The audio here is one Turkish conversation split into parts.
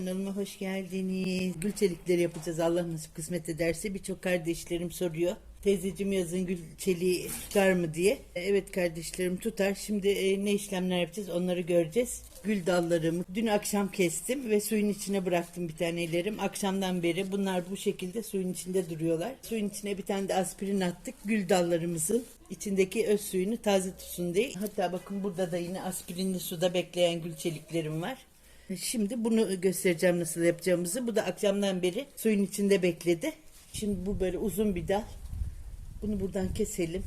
Kanalıma hoş geldiniz. Gül çelikleri yapacağız Allah nasip kısmet ederse. Birçok kardeşlerim soruyor. Teyzeciğim yazın gül çeliği tutar mı diye. Evet kardeşlerim tutar. Şimdi e, ne işlemler yapacağız onları göreceğiz. Gül dallarımı dün akşam kestim ve suyun içine bıraktım bir tanelerim. Akşamdan beri bunlar bu şekilde suyun içinde duruyorlar. Suyun içine bir tane de aspirin attık. Gül dallarımızın içindeki öz suyunu taze tutsun diye. Hatta bakın burada da yine aspirinli suda bekleyen gül çeliklerim var. Şimdi bunu göstereceğim nasıl yapacağımızı. Bu da akşamdan beri suyun içinde bekledi. Şimdi bu böyle uzun bir dal. Bunu buradan keselim.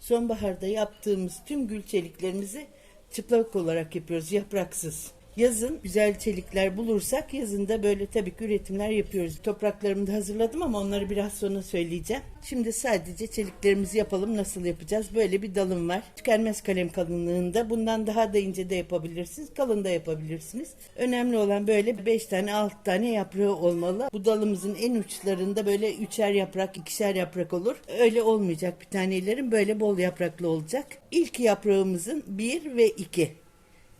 Sonbaharda yaptığımız tüm gül çeliklerimizi çıplak olarak yapıyoruz, yapraksız. Yazın güzel çelikler bulursak yazın da böyle tabii ki üretimler yapıyoruz. Topraklarımı da hazırladım ama onları biraz sonra söyleyeceğim. Şimdi sadece çeliklerimizi yapalım. Nasıl yapacağız? Böyle bir dalım var. Tükenmez kalem kalınlığında. Bundan daha da ince de yapabilirsiniz. Kalın da yapabilirsiniz. Önemli olan böyle 5 tane 6 tane yaprağı olmalı. Bu dalımızın en uçlarında böyle üçer yaprak, ikişer yaprak olur. Öyle olmayacak bir tanelerin böyle bol yapraklı olacak. İlk yaprağımızın 1 ve 2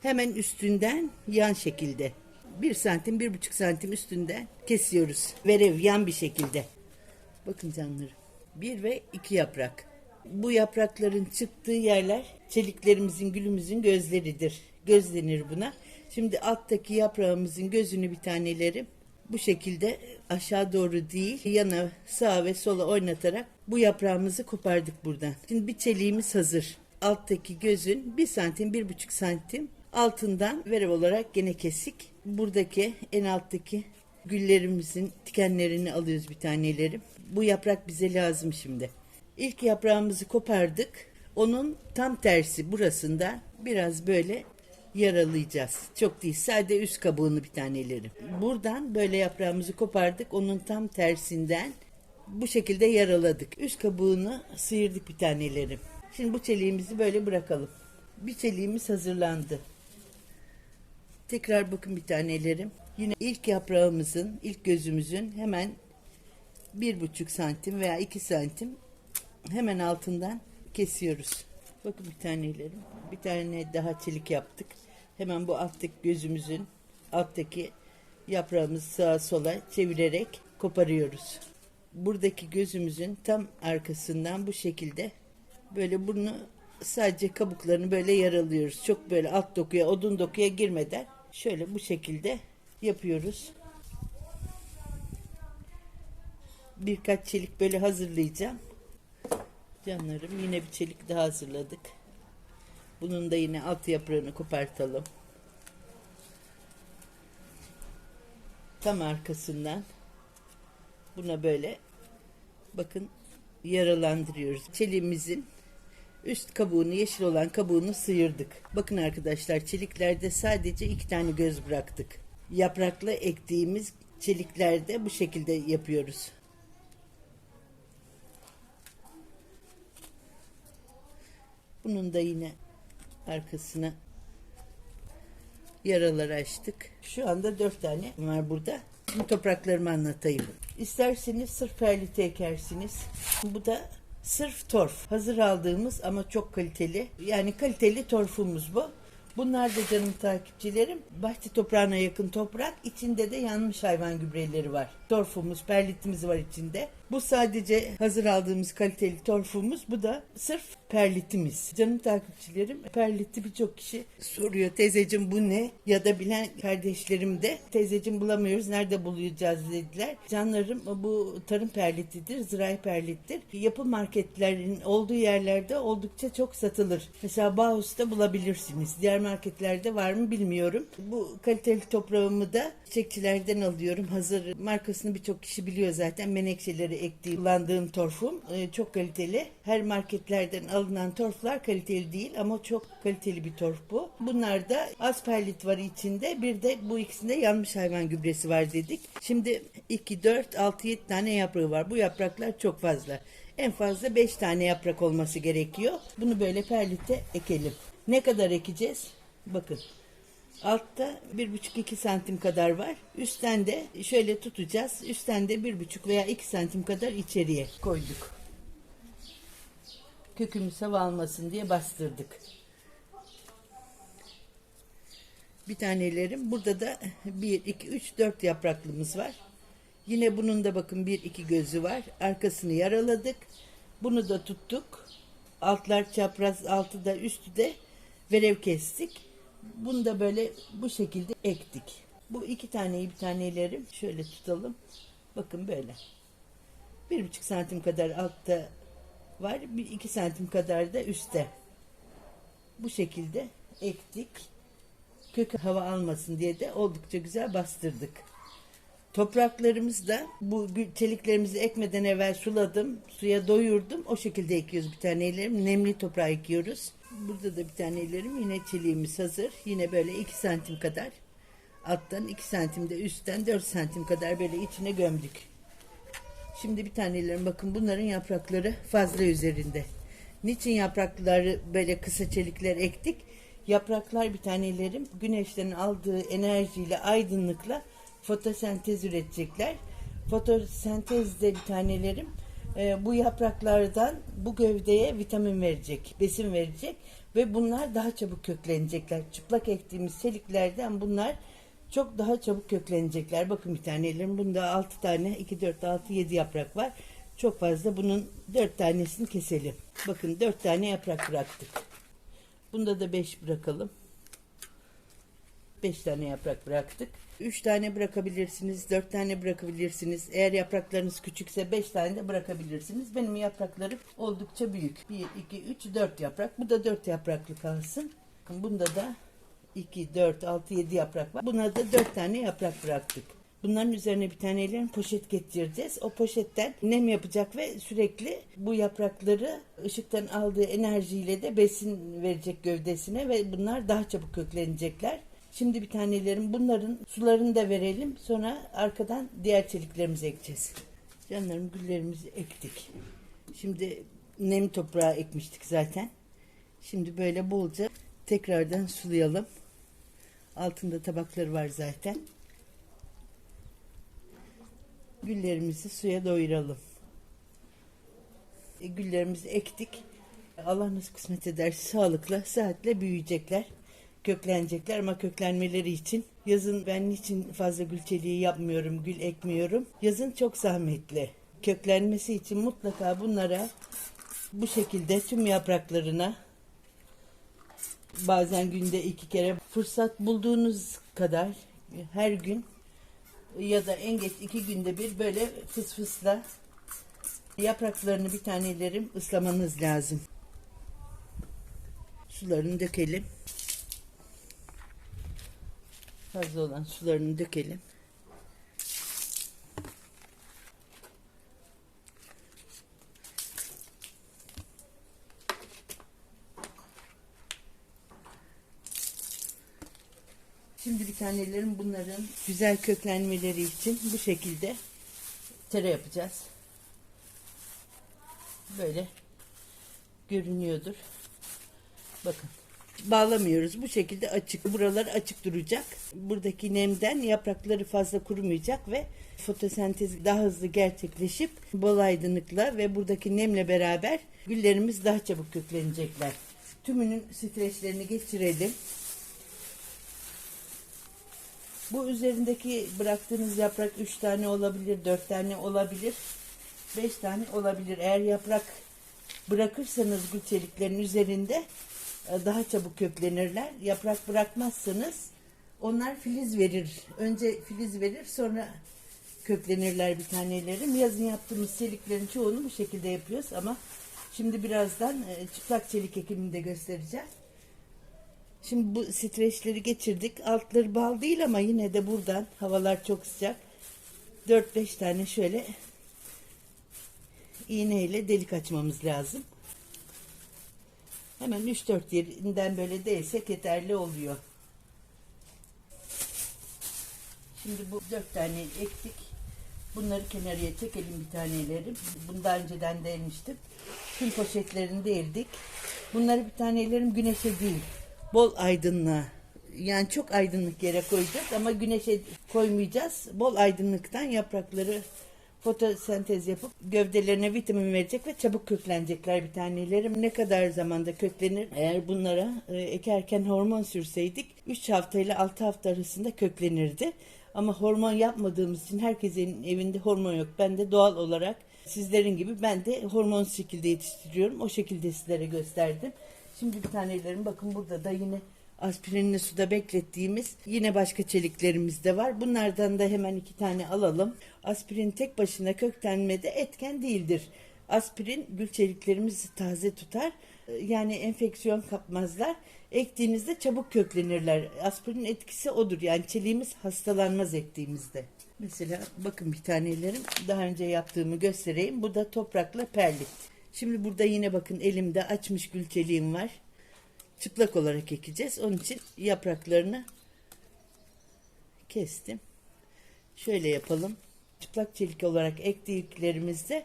hemen üstünden yan şekilde. Bir santim, bir buçuk santim üstünden kesiyoruz. Verev yan bir şekilde. Bakın canlarım. Bir ve iki yaprak. Bu yaprakların çıktığı yerler çeliklerimizin, gülümüzün gözleridir. Göz denir buna. Şimdi alttaki yaprağımızın gözünü bir tanelerim bu şekilde aşağı doğru değil yana sağa ve sola oynatarak bu yaprağımızı kopardık buradan. Şimdi bir çeliğimiz hazır. Alttaki gözün bir santim bir buçuk santim altından verev olarak gene kesik. Buradaki en alttaki güllerimizin dikenlerini alıyoruz bir tanelerim. Bu yaprak bize lazım şimdi. İlk yaprağımızı kopardık. Onun tam tersi burasında biraz böyle yaralayacağız. Çok değil sade üst kabuğunu bir tanelerim. Buradan böyle yaprağımızı kopardık. Onun tam tersinden bu şekilde yaraladık. Üst kabuğunu sıyırdık bir tanelerim. Şimdi bu çeliğimizi böyle bırakalım. Bir çeliğimiz hazırlandı. Tekrar bakın bir tanelerim. Yine ilk yaprağımızın, ilk gözümüzün hemen bir buçuk santim veya iki santim hemen altından kesiyoruz. Bakın bir tanelerim. Bir tane daha çelik yaptık. Hemen bu alttaki gözümüzün alttaki yaprağımızı sağa sola çevirerek koparıyoruz. Buradaki gözümüzün tam arkasından bu şekilde böyle bunu sadece kabuklarını böyle yaralıyoruz. Çok böyle alt dokuya, odun dokuya girmeden şöyle bu şekilde yapıyoruz. Birkaç çelik böyle hazırlayacağım. Canlarım yine bir çelik daha hazırladık. Bunun da yine alt yaprağını kopartalım. Tam arkasından buna böyle bakın yaralandırıyoruz. Çeliğimizin üst kabuğunu yeşil olan kabuğunu sıyırdık. Bakın arkadaşlar çeliklerde sadece iki tane göz bıraktık. Yaprakla ektiğimiz çeliklerde bu şekilde yapıyoruz. Bunun da yine arkasına yaralar açtık. Şu anda dört tane var burada. Şimdi topraklarımı anlatayım. İsterseniz sırf perlite ekersiniz. Bu da sırf torf. Hazır aldığımız ama çok kaliteli. Yani kaliteli torfumuz bu. Bunlar da canım takipçilerim. Bahçe toprağına yakın toprak. İçinde de yanmış hayvan gübreleri var. Torfumuz, perlitimiz var içinde. Bu sadece hazır aldığımız kaliteli torfumuz. Bu da sırf perlitimiz. Canım takipçilerim perliti birçok kişi soruyor. Teyzeciğim bu ne? Ya da bilen kardeşlerim de teyzeciğim bulamıyoruz. Nerede bulacağız dediler. Canlarım bu tarım perlitidir. Zirai perlittir. Yapı marketlerin olduğu yerlerde oldukça çok satılır. Mesela Bauhaus'ta bulabilirsiniz. Diğer marketlerde var mı bilmiyorum. Bu kaliteli toprağımı da çiçekçilerden alıyorum. Hazır markasını birçok kişi biliyor zaten. Menekşeleri ektiğim, kullandığım torfum e, çok kaliteli. Her marketlerden alınan torflar kaliteli değil ama çok kaliteli bir torf bu. Bunlarda az perlit var içinde. Bir de bu ikisinde yanmış hayvan gübresi var dedik. Şimdi 2, 4, 6, 7 tane yaprağı var. Bu yapraklar çok fazla. En fazla 5 tane yaprak olması gerekiyor. Bunu böyle perlite ekelim. Ne kadar ekeceğiz? Bakın. Altta bir buçuk iki santim kadar var. Üstten de şöyle tutacağız. Üstten de bir buçuk veya iki santim kadar içeriye koyduk. kökümüz hava almasın diye bastırdık. Bir tanelerim. Burada da 1, 2, 3, 4 yapraklımız var. Yine bunun da bakın bir iki gözü var. Arkasını yaraladık. Bunu da tuttuk. Altlar çapraz, altı da üstü de verev kestik. Bunu da böyle bu şekilde ektik. Bu iki taneyi bir tanelerim. Şöyle tutalım. Bakın böyle. Bir buçuk santim kadar altta var. Bir iki santim kadar da üstte. Bu şekilde ektik. Kök hava almasın diye de oldukça güzel bastırdık. Topraklarımız da bu çeliklerimizi ekmeden evvel suladım. Suya doyurdum. O şekilde ekiyoruz bir tanelerim. Nemli toprağa ekiyoruz. Burada da bir tanelerim. Yine çeliğimiz hazır. Yine böyle 2 santim kadar. Alttan 2 santim de üstten 4 santim kadar böyle içine gömdük. Şimdi bir tanelerim bakın bunların yaprakları fazla üzerinde. Niçin yaprakları böyle kısa çelikler ektik? Yapraklar bir tanelerim güneşten aldığı enerjiyle aydınlıkla fotosentez üretecekler. Fotosentezde bir tanelerim e, bu yapraklardan bu gövdeye vitamin verecek, besin verecek ve bunlar daha çabuk köklenecekler. Çıplak ektiğimiz çeliklerden bunlar çok daha çabuk köklenecekler. Bakın bir tanelerim. Bunda 6 tane, 2, 4, 6, 7 yaprak var. Çok fazla. Bunun 4 tanesini keselim. Bakın 4 tane yaprak bıraktık. Bunda da 5 bırakalım. 5 tane yaprak bıraktık. 3 tane bırakabilirsiniz, 4 tane bırakabilirsiniz. Eğer yapraklarınız küçükse 5 tane de bırakabilirsiniz. Benim yapraklarım oldukça büyük. 1, 2, 3, 4 yaprak. Bu da 4 yapraklı kalsın. Bunda da 2, 4, 6, 7 yaprak var. Buna da 4 tane yaprak bıraktık. Bunların üzerine bir tanelerin poşet getireceğiz. O poşetten nem yapacak ve sürekli bu yaprakları ışıktan aldığı enerjiyle de besin verecek gövdesine ve bunlar daha çabuk köklenecekler. Şimdi bir tanelerin bunların sularını da verelim. Sonra arkadan diğer çeliklerimizi ekeceğiz. Canlarım güllerimizi ektik. Şimdi nem toprağa ekmiştik zaten. Şimdi böyle bolca tekrardan sulayalım. Altında tabakları var zaten. Güllerimizi suya doyuralım. E, güllerimizi ektik. Allah nasıl kısmet ederse sağlıkla, sıhhatle büyüyecekler. Köklenecekler ama köklenmeleri için yazın ben niçin fazla gül çeliği yapmıyorum, gül ekmiyorum. Yazın çok zahmetli. Köklenmesi için mutlaka bunlara bu şekilde tüm yapraklarına bazen günde iki kere fırsat bulduğunuz kadar her gün ya da en geç iki günde bir böyle fıs fısla yapraklarını bir tanelerim ıslamanız lazım. Sularını dökelim. Fazla olan sularını dökelim. Şimdi bir tanelerin bunların güzel köklenmeleri için bu şekilde tere yapacağız. Böyle görünüyordur. Bakın bağlamıyoruz. Bu şekilde açık. Buralar açık duracak. Buradaki nemden yaprakları fazla kurumayacak ve fotosentez daha hızlı gerçekleşip bol aydınlıkla ve buradaki nemle beraber güllerimiz daha çabuk köklenecekler. Tümünün streçlerini geçirelim. Bu üzerindeki bıraktığınız yaprak 3 tane olabilir, 4 tane olabilir, 5 tane olabilir. Eğer yaprak bırakırsanız gül çeliklerin üzerinde daha çabuk köklenirler. Yaprak bırakmazsanız onlar filiz verir. Önce filiz verir sonra köklenirler bir tanelerim. Yazın yaptığımız çeliklerin çoğunu bu şekilde yapıyoruz ama şimdi birazdan e, çıplak çelik ekimini de göstereceğim. Şimdi bu streçleri geçirdik. Altları bal değil ama yine de buradan havalar çok sıcak. 4-5 tane şöyle iğneyle delik açmamız lazım. Hemen 3-4 yerinden böyle değsek yeterli oluyor. Şimdi bu 4 tane ektik. Bunları kenarıya çekelim bir tanelerim. Bunu daha önceden delmiştim. Tüm poşetlerini deldik. Bunları bir tanelerim güneşe değil, bol aydınlığa yani çok aydınlık yere koyacağız ama güneşe koymayacağız. Bol aydınlıktan yaprakları fotosentez yapıp gövdelerine vitamin verecek ve çabuk köklenecekler bir tanelerim. Ne kadar zamanda köklenir? Eğer bunlara e, ekerken hormon sürseydik 3 hafta ile 6 hafta arasında köklenirdi. Ama hormon yapmadığımız için herkesin evinde hormon yok. Ben de doğal olarak sizlerin gibi ben de hormon şekilde yetiştiriyorum. O şekilde sizlere gösterdim. Şimdi bir tanelerim bakın burada da yine aspirinli suda beklettiğimiz yine başka çeliklerimiz de var. Bunlardan da hemen iki tane alalım. Aspirin tek başına köklenmede etken değildir. Aspirin gül çeliklerimizi taze tutar. Yani enfeksiyon kapmazlar. Ektiğinizde çabuk köklenirler. Aspirin etkisi odur. Yani çeliğimiz hastalanmaz ektiğimizde. Mesela bakın bir tanelerim daha önce yaptığımı göstereyim. Bu da toprakla perlit. Şimdi burada yine bakın elimde açmış gül çeliğim var çıplak olarak ekeceğiz. Onun için yapraklarını kestim. Şöyle yapalım. Çıplak çelik olarak ektiklerimizde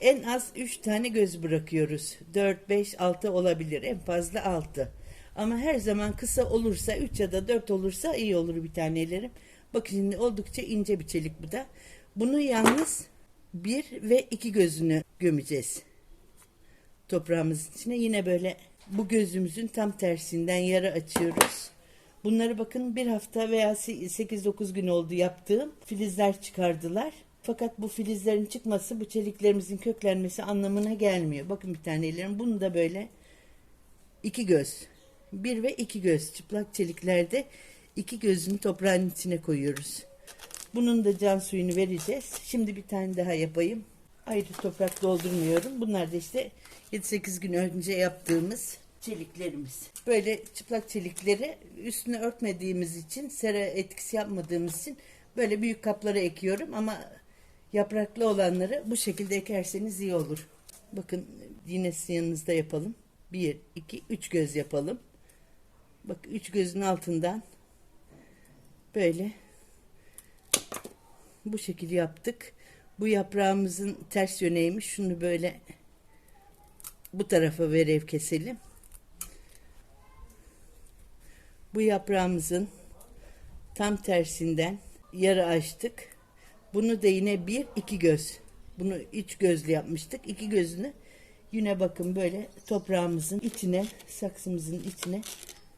en az 3 tane göz bırakıyoruz. 4, 5, 6 olabilir. En fazla 6. Ama her zaman kısa olursa 3 ya da 4 olursa iyi olur bir tanelerim. Bakın şimdi oldukça ince bir çelik bu da. Bunu yalnız bir ve iki gözünü gömeceğiz. Toprağımızın içine yine böyle bu gözümüzün tam tersinden yara açıyoruz. Bunları bakın bir hafta veya 8-9 gün oldu yaptığım filizler çıkardılar. Fakat bu filizlerin çıkması bu çeliklerimizin köklenmesi anlamına gelmiyor. Bakın bir tanelerim bunu da böyle iki göz. Bir ve iki göz çıplak çeliklerde iki gözünü toprağın içine koyuyoruz. Bunun da can suyunu vereceğiz. Şimdi bir tane daha yapayım. Ayrı toprak doldurmuyorum. Bunlar da işte 7-8 gün önce yaptığımız çeliklerimiz. Böyle çıplak çelikleri üstüne örtmediğimiz için, sera etkisi yapmadığımız için böyle büyük kaplara ekiyorum ama yapraklı olanları bu şekilde ekerseniz iyi olur. Bakın yine yanınızda yapalım. 1, 2, 3 göz yapalım. Bak 3 gözün altından böyle bu şekilde yaptık. Bu yaprağımızın ters yöneymiş. Şunu böyle bu tarafa verev keselim. Bu yaprağımızın tam tersinden yarı açtık. Bunu da yine bir iki göz. Bunu üç gözlü yapmıştık. İki gözünü yine bakın böyle toprağımızın içine, saksımızın içine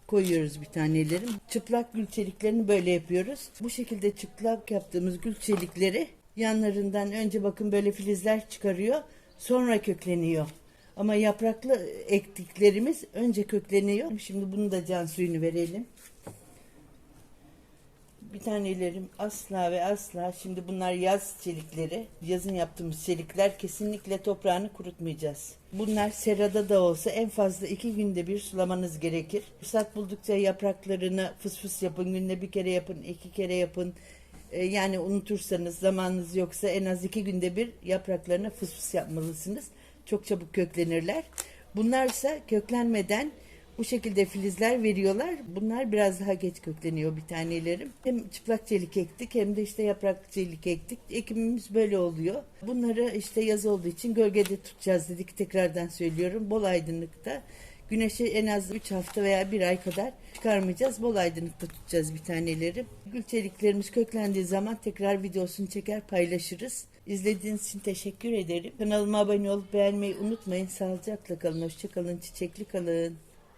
koyuyoruz bir tanelerim. Çıplak gül çeliklerini böyle yapıyoruz. Bu şekilde çıplak yaptığımız gül çelikleri yanlarından önce bakın böyle filizler çıkarıyor. Sonra kökleniyor. Ama yapraklı ektiklerimiz önce kökleniyor. Şimdi bunu da can suyunu verelim. Bir tanelerim asla ve asla şimdi bunlar yaz çelikleri. Yazın yaptığımız çelikler kesinlikle toprağını kurutmayacağız. Bunlar serada da olsa en fazla iki günde bir sulamanız gerekir. Fırsat buldukça yapraklarını fıs fıs yapın. Günde bir kere yapın, iki kere yapın. Ee, yani unutursanız zamanınız yoksa en az iki günde bir yapraklarına fıs fıs yapmalısınız. Çok çabuk köklenirler. Bunlarsa köklenmeden bu şekilde filizler veriyorlar. Bunlar biraz daha geç kökleniyor bir tanelerim. Hem çıplak çelik ektik hem de işte yaprak çelik ektik. Ekimimiz böyle oluyor. Bunları işte yaz olduğu için gölgede tutacağız dedik. Tekrardan söylüyorum. Bol aydınlıkta. Güneşi en az 3 hafta veya 1 ay kadar çıkarmayacağız. Bol aydınlıkta tutacağız bir taneleri. Gül çeliklerimiz köklendiği zaman tekrar videosunu çeker paylaşırız. İzlediğiniz için teşekkür ederim. Kanalıma abone olup beğenmeyi unutmayın. Sağlıcakla kalın, hoşçakalın, çiçekli kalın.